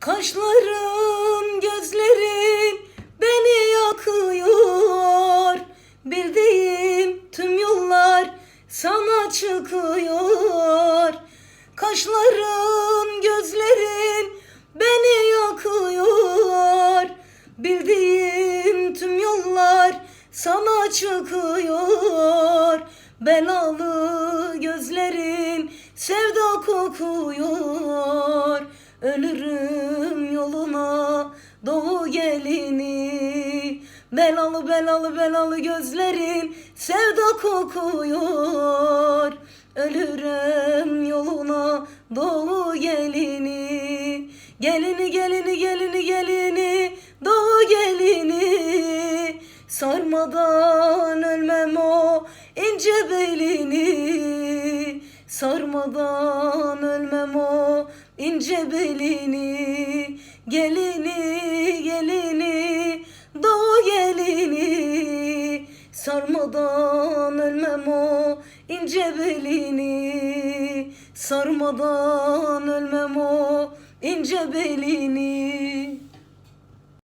Kaşların, gözlerin beni yakıyor. Bildiğim tüm yollar sana çıkıyor. Kaşların, gözlerin beni yakıyor. Bildiğim tüm yollar sana çıkıyor. Belalı gözlerin sevda kokuyor. Ölürüm Belalı belalı belalı gözlerin sevda kokuyor. Ölürüm yoluna doğu gelini. Gelini gelini gelini gelini doğu gelini. Sarmadan ölmem o ince belini. Sarmadan ölmem o ince belini. Gelini Sarmadan ölmem o ince belini. Sarmadan ölmem o ince belini.